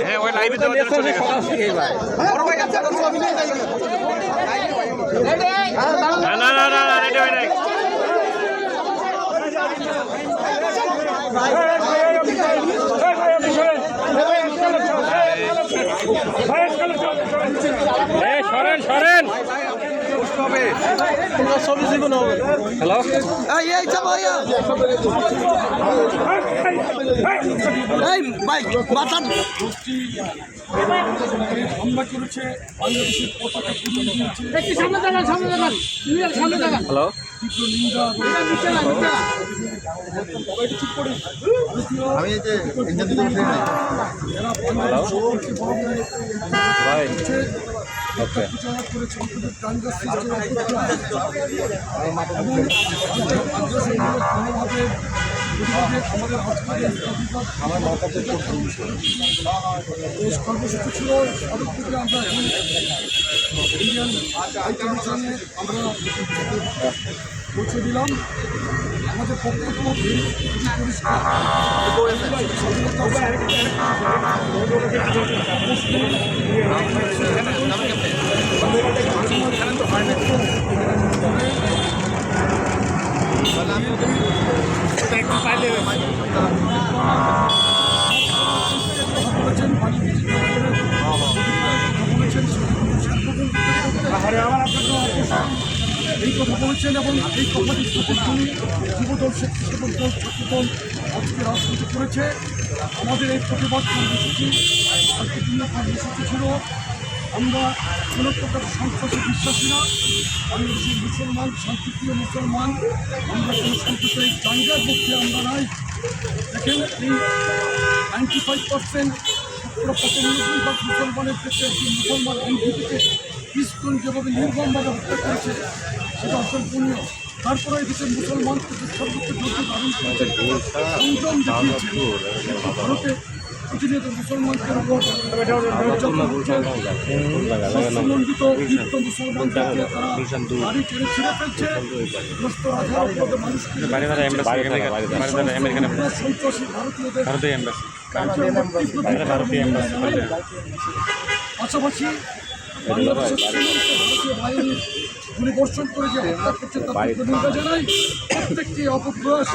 হ্যাঁ ওই লাইভে গেছে। না না না না না রেডি হয় নাই এই সরেন সরেন হ্যালো এই ভাই মাথা হামলা করেছে বাংলাদেশের পতাকা তুলে দিয়েছে একটু সামনে দাঁড়ান সামনে দাঁড়ান নিয়ে সামনে দাঁড়ান হ্যালো তীব্র নিন্দা এবং নিচে না নিচে না? সবাইকে চুপ করে ভারতীয় আমি এই যে ইঞ্জিন দিতে ভাই প্রচার করেছে আমাদের আজকের এই কর্মসূচি ছিল সড়ক থেকে আমরা ইন্ডিয়ান আমরা পৌঁছে দিলাম। আমাদের পক্ষ থেকে খুবই পরিষ্কার। বলেছেন বাণিজ্য বলেছেন এই কথা বলেছেন এবং এই কথাটি প্রতিধ্বনি যুবদল, স্বেচ্ছাসেবক দল, ছাত্রদল আজকে রাজনীতি করেছে। আমাদের এই প্রতিবাদ কর্মসূচি আজকে শান্তিপূর্ণ কর্মসূচি ছিল। আমরা কোনো প্রকার সন্ত্রাসে বিশ্বাসী না। বাংলাদেশের মুসলমান, শান্তিপ্রিয় মুসলমান, আমরা কোনো সাম্প্রদায়িক দাঙ্গার পক্ষে আমরা নাই। দেখেন এই নাইনটি ফাইভ পার্সেন্ট শতকরা পঁচানব্বই ভাগ মুসলমানের ক্ষেত্রে একটি মুসলমান এনপিপিকে ইস্কন যেভাবে নির্মমভাবে হত্যা করেছে সেটা অসম্পূর্ণীয় তারপরে এদেশের মুসলমানকে যে সর্বোচ্চ ধৈর্য ধারণ করেছে সংযম দেখিয়েছে। ভারতে প্রতিনিয়ত হচ্ছে লিপ্ত তারা বাড়ি ছেড়ে ছিঁড়ে ফেলছে। সমস্ত সন্ত্রাসী ভারতীয়দের ভারতীয় ভারতীয় এমবাসি। পাশাপাশি সীমান্তে ভারতীয় করে যে হত্যা করছে তার প্রত্যেকটি অপপ্রয়াস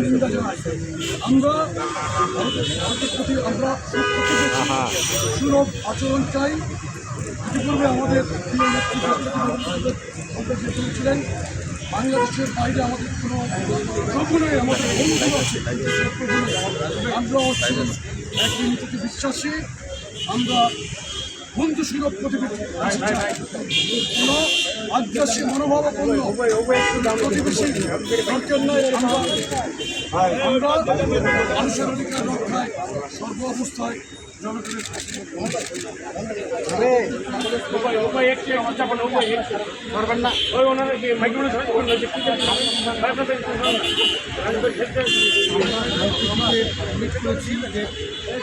নিন্দা জানাই আমরা ভারতের প্রতি আচরণ চাই ইতিপূর্বে আমাদের যে বাংলাদেশের বাইরে আমাদের কোনো কখনোই আমাদের বন্ধু আছে আমরা নীতিতে বিশ্বাসী আমরা বন্ধু সুলভ প্রতিবেশী। কোনো আগ্রাসী মনোভাবাপন্ন প্রতিবেশী নয় আমরা মানুষের অধিকার রক্ষায়, সর্ব অবস্থায় জনগণের উল্লেখ করেছি যে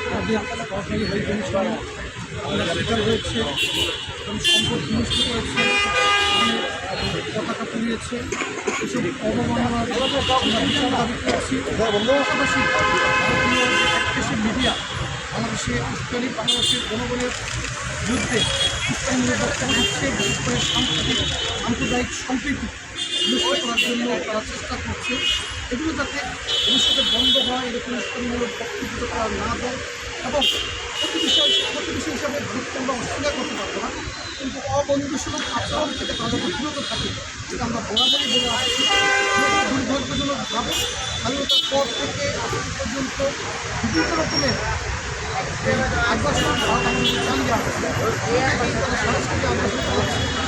আমাদের সরকারি হাই কমিশন শিকার হয়েছে এবং সম্পদ বিনষ্ট পতাকা পুড়িয়েছে এসব অবমাননার আমরা বিচার দাবি পাশাপাশি ভারতীয় একদেশের মিডিয়া বাংলাদেশে ইসলামীয় বক্তব্য দিচ্ছে বিশেষ করে সাম্প্রতিক সাম্প্রদায়িক সম্প্রীতি বিনষ্ট করার জন্য তারা চেষ্টা করছে এগুলো যাতে ভবিষ্যতে বন্ধ হয়, এরকম ইসলামীমূলক বক্তব্য করা না দেয় এবং প্রতিবেশী প্রতিবেশী হিসাবে ভারতকে আমরা অস্বীকার করতে পারব না। কিন্তু অবন্ধুসুলভ আচরণ থেকে যাতে বিরত থাকে এটা আমরা বরাবরই বলে আসছি। দুর্ভাগ্যজনকভাবে স্বাধীনতার পর থেকে আজ পর্যন্ত বিভিন্ন রকমের আগ্রাসন সরাসরি আগ্রাসন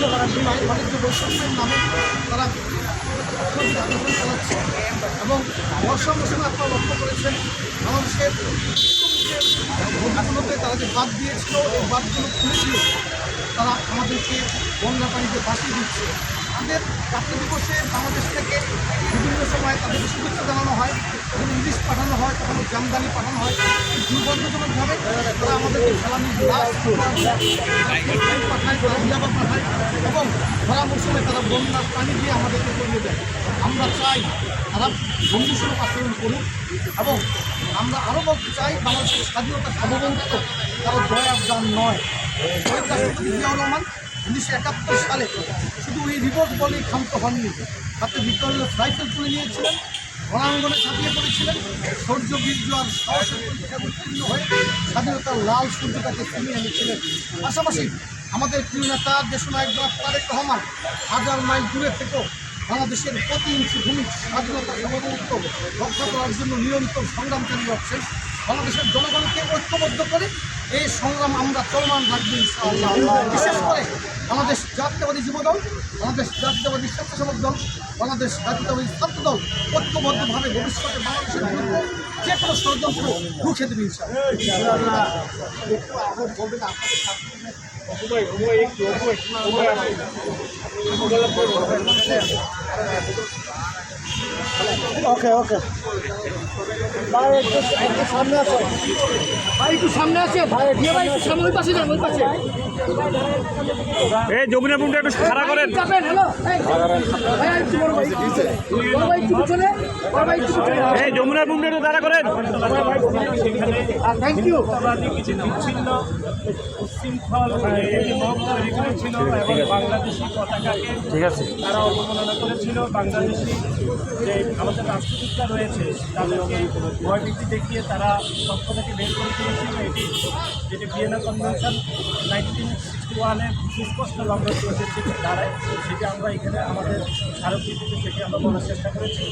তারা বিমান বাণিজ্য বৈষম্যের নামে তারা অর্থনৈতিক চালাচ্ছে এবং বর্ষা মৌসুমে আপনারা লক্ষ্য করেছেন, বাংলাদেশের ভোটগুলোতে তারা যে বাদ দিয়েছিল, এই বাদগুলো খুলে দিয়ে তারা আমাদেরকে বন্যা পানিতে বাঁচিয়ে দিচ্ছে। তাদের জাতীয় দিবসে বাংলাদেশ থেকে বিভিন্ন সময় তাদের শুভেচ্ছা জানানো হয় যখন ইংলিশ পাঠানো হয় তখন জামদানি পাঠানো হয়। দুর্গন্ধজনকভাবে তারা আমাদেরকে জ্বালানি গ্লাস পাঠায় পাঞ্জাবা পাঠায়, এবং খরা মৌসুমে তারা বন্যার পানি দিয়ে আমাদেরকে করিয়ে দেয়। আমরা চাই তারা বন্ধুসুলভ আচরণ করুক, এবং আমরা আরও বলতে চাই, বাংলাদেশের স্বাধীনতা সার্বভৌমত্ব তারা দয়ার দান নয়। জিয়াউর রহমান উনিশশো একাত্তর সালে শুধু এই রিপোর্ট বলেই ক্ষান্ত হননি। তাতে ভিক্টোরিয়াস সাইকেল তুলে নিয়েছিলেন রণাঙ্গনে ছাপিয়ে পড়েছিলেন। শৌর্য বীর্য আর উত্তীর্ণ হয়ে স্বাধীনতার লাল সূর্যটাকে ছিনিয়ে এনেছিলেন। পাশাপাশি আমাদের প্রিয় নেতা, দেশনায়ক তারেক রহমান হাজার মাইল দূরে থেকেও বাংলাদেশের প্রতি ইঞ্চি ভূমি স্বাধীনতা সার্বভৌমত্ব রক্ষা করার জন্য নিরন্তর সংগ্রাম চালিয়ে যাচ্ছেন। বাংলাদেশের জনগণকে ঐক্যবদ্ধ করে এই সংগ্রাম আমরা চলমান রাখব বিশেষ করে বাংলাদেশ জাতীয়বাদী যুবদল, বাংলাদেশ জাতীয়বাদী স্বেচ্ছাসেবক দল, বাংলাদেশ জাতীয়তাবাদী ছাত্র দল ঐক্যবদ্ধভাবে ভবিষ্যতে বাংলাদেশের বিরুদ্ধে যে কোনো ষড়যন্ত্র রুখে দেবে ওকে ওকে ভাই একটু একটু সামনে আছে ভাই একটু সামনে আছে ভাই দিয়ে ভাই একটু সামনে ওই পাশে যান ওই পাশে। এই যমুনা পুনটা একটু খাড়া করেন। এই যমুনা পুনটা একটু দাঁড়া করেন। থ্যাংক ইউ ঠিক আছে। তারা অবমাননা করেছিল বাংলাদেশি যে আমাদের রাষ্ট্রদূতরা রয়েছে তাদেরকে ভয়ভীতি দেখিয়ে তারা পক্ষ বের করে দিয়েছিল। এটি যেটি ভিয়েনা কনভেনশন নাইনটিন ওয়ানের সুস্পষ্ট করেছে সেটি দাঁড়ায়। সেটি আমরা এখানে আমাদের স্মারকলিপিতে সেটি আমরা বলার চেষ্টা করেছি।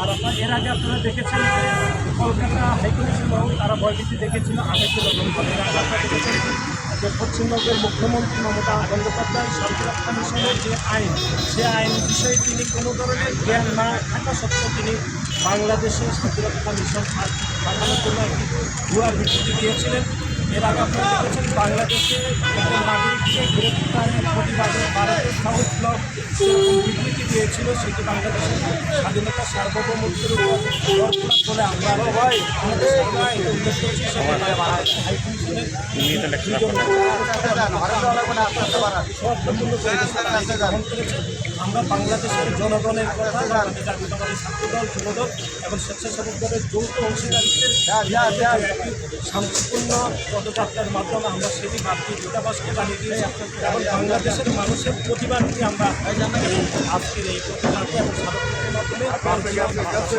আর আপনার, এর আগে আপনারা দেখেছেন কলকাতা হাইকমিশনও তারা ভয়ভীতি দেখেছিল, আগে দেখেছেন যে পশ্চিমবঙ্গের মুখ্যমন্ত্রী মমতা বন্দ্যোপাধ্যায় শান্তিরক্ষা মিশনের যে আইন, সে আইন বিষয়ে তিনি কোনো ধরনের জ্ঞান না থাকা সত্ত্বেও তিনি বাংলাদেশে শান্তিরক্ষা মিশন পাঠানোর জন্য একটি ভুয়া বিবৃতি দিয়েছিলেন। এর আগে আপনারা দেখেছেন বাংলাদেশে একজন নাগরিককে গ্রেপ্তারের প্রতিবাদে ভারতের সাউথ ব্লক বিবৃতি দিয়েছিল সেটি বাংলাদেশের স্বাধীনতা সার্বভৌমত্বের উপর দরকার বলে আমরা আমাদের উদ্দেশ্য করছি আমরা বাংলাদেশের জনগণের কথা বাংলাদেশ জাতীয়তাবাদী ছাত্রদল যুবদল এবং স্বেচ্ছাসেবক দলের যৌথ অংশীদারিত্বের শান্তিপূর্ণ পদযাত্রার মাধ্যমে আমরা সেটি ভারতীয় দূতাবাসকে জানিয়ে দিয়েছি এবং বাংলাদেশের মানুষের প্রতিবাদ প্রতিবাদটি আমরা আজকের এই পদযাত্রা এবং স্মারকলিপির মাধ্যমে আমরা জানাচ্ছি।